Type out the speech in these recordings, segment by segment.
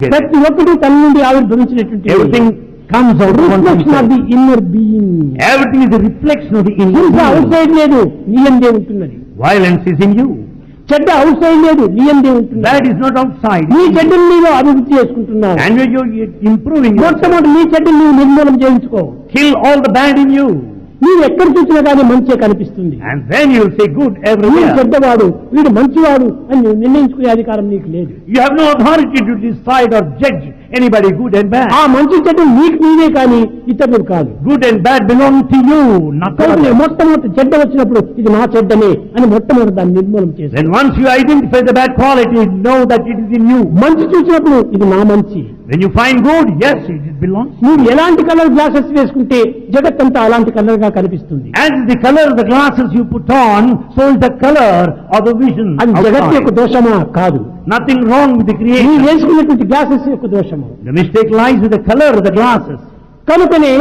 ప్రతి ఒక్కటి తన నుండి ఆవిర్భవించినటువంటి comes out from reflection of the. Inner being Everything is a reflection of the inner హింస అవుట్. సైడ్ లేదు నీ అందే ఉంటున్నది Violence is in you. చెడ్డ అవుట్ సైడ్ లేదు నీ అందే ఉంటున్నది That is not outside. నీ చెడ్డను నీవు అభివృద్ధి చేసుకుంటున్నావు you're improving yourself. మొట్టమొదటి నీ చెడ్డను నీవు నిర్మూలన చేయించుకో Kill all the bad in you. మీరు ఎక్కడ చూసినా కానీ మంచిగా కనిపిస్తుంది. పెద్దవాడు వీడు మంచివాడు అని నిర్ణయించుకునే అధికారం నీకు లేదు. You have no authority to decide or judge good and ఆ మంచి చెడ్డ మీకు మీదే కానీ ఇతరులు కాదు. Good and bad belong to you నకలు మొట్టమొదటి చెడ్డ వచ్చినప్పుడు ఇది నా చెడ్డమే అని మొట్టమొదటి దాన్ని నిర్మూలన చేసి once you identify the bad quality know that it is in you మంచి చూసినప్పుడు ఇది నా మంచి. When you find good, yes, it belongs. నువ్వు ఎలాంటి కలర్ గ్లాసెస్ వేసుకుంటే జగత్తంతా అలాంటి కలర్గా కనిపిస్తుంది As the color of the glasses you put on, so is the color of the vision. అది జగత్ యొక్క. దోషమా కాదు Nothing wrong with the నీవు creation. వేసుకున్నటువంటి గ్లాసెస్ యొక్క దోషము The mistake lies with the color of the glasses. కనుకనే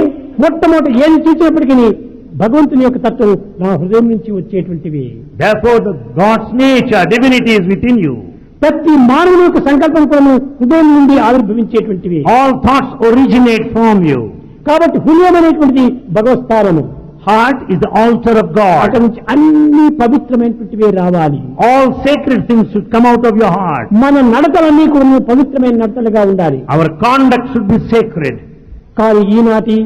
మొట్టమొదటి ఏది చూసినప్పటికీ భగవంతుని యొక్క తత్వం నా హృదయం నుంచి వచ్చేటువంటివి Therefore, the God's nature, divinity is within you. ప్రతి మానవుని యొక్క సంకల్పం కూడా హృదయం నుండి ఆవిర్భవించేటువంటివి All thoughts originate from you. కాబట్టి హృదయం అనేటువంటిది భగవత్స్థానము Heart is the altar of అక్కడి God. నుంచి అన్ని పవిత్రమైనటువంటివే రావాలి All sacred things should come out of your heart. మన నడతలన్నీ కూడా పవిత్రమైన నడతలుగా ఉండాలి Our conduct should be sacred. కానీ ఈనాటి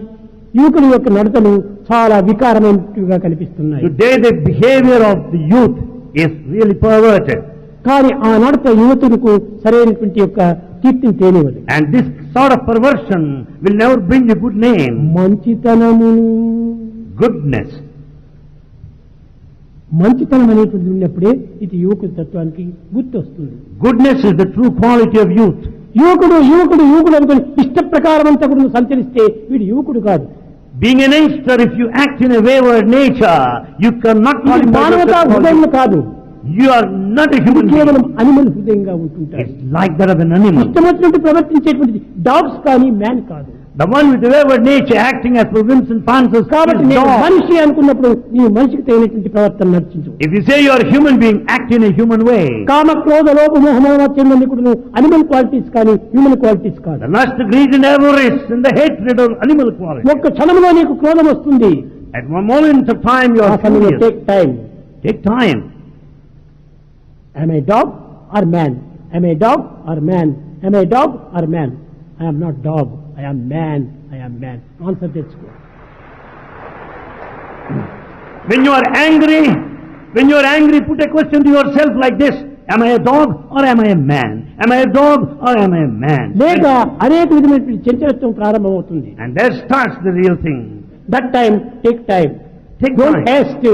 యువకుల యొక్క నడతలు చాలా వికారమైనట్టుగా కనిపిస్తున్నాయి Today, the behavior of the youth is really perverted. కానీ ఆ ఆనాడు యువతులకు సరైనటువంటి యొక్క కీర్తిని తేలేవాడు and this sort of perversion will never bring good name మంచితనము గుడ్నెస్ మంచితనం అనేటువంటి ఉన్నప్పుడే ఇది యువకుడి తత్వానికి గుర్తు వస్తుంది goodness is the true quality of youth యువకుడు యువకుడు యువకుడు అనుకుని ఇష్ట ప్రకారం అంతా కూడా సంచరిస్తే వీడు యువకుడు కాదు. Being and if you act in a nature you can not కాదు. You are not a ఇది human కేవలం. అనిమల్ హృదయంగా ఉంటుంటారు It's like that of an animal. ఇష్టం వచ్చినట్టు ప్రవర్తించేటువంటిది డాగ్స్ కానీ మ్యాన్ కాదు The one with the wayward nature acting as per whims and fancies కాబట్టి. మనిషి అనుకున్నప్పుడు నీవు మనిషికి తగినటువంటి ప్రవర్తన నడిచించు If you say you are a human being, act in a human way. కామ క్రోధ లోప మోహమోహత్యం కూడా అనిమల్ క్వాలిటీస్ కానీ హ్యూమన్ క్వాలిటీస్ కాదు The lust, greed and avarice and the hatred of animal quality. ఒక్క క్షణంలో నీకు క్రోధం వస్తుంది At one moment of time you ఆ are సమయంలో furious. Take time Take time. I'm I dog or man I'm I dog or man I'm I dog or man I'm not dog I'm man I'm man answer తెచ్చుకో When you are angry, when you are angry, put a question to yourself like this. Am I a dog or am I a man? Am I a dog or am I a man? లేక అనేక విధమైనటువంటి చంచలత్వం ప్రారంభమవుతుంది And there starts the real thing. That time take time Take don't time. Haste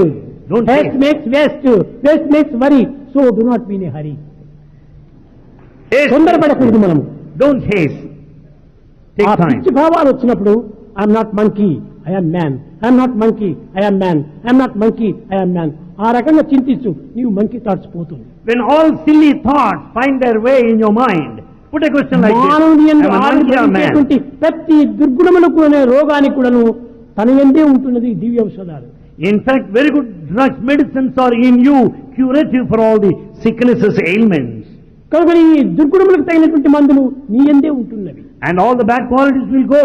Don't haste haste. Makes waste waste makes worry So do not been a hurry. తొందరపడకూడదు మనము Don't haste. ఆ Take time. పిచ్చి భావాలు వచ్చినప్పుడు I'm not monkey I'm man I'm not monkey I'm man I'm not monkey I'm man ఆ రకంగా చింతించు నీవు monkey thoughts పోతుంది When all silly thoughts find their way in your mind, put a question like this. మానవుని యందు Am I a monkey or a man? ఆవిర్భవించేటువంటి ప్రతి దుర్గుణములకు అనే రోగానికి కూడాను తన ఎందే ఉంటున్నది దివ్య ఔషధాలు In fact, very good drugs, medicines are in you, curative for all the sicknesses, ailments. కనుక దుర్గుణములకు తగినటువంటి మందులు నీ ఎందే ఉంటున్నవి And all the bad qualities will go.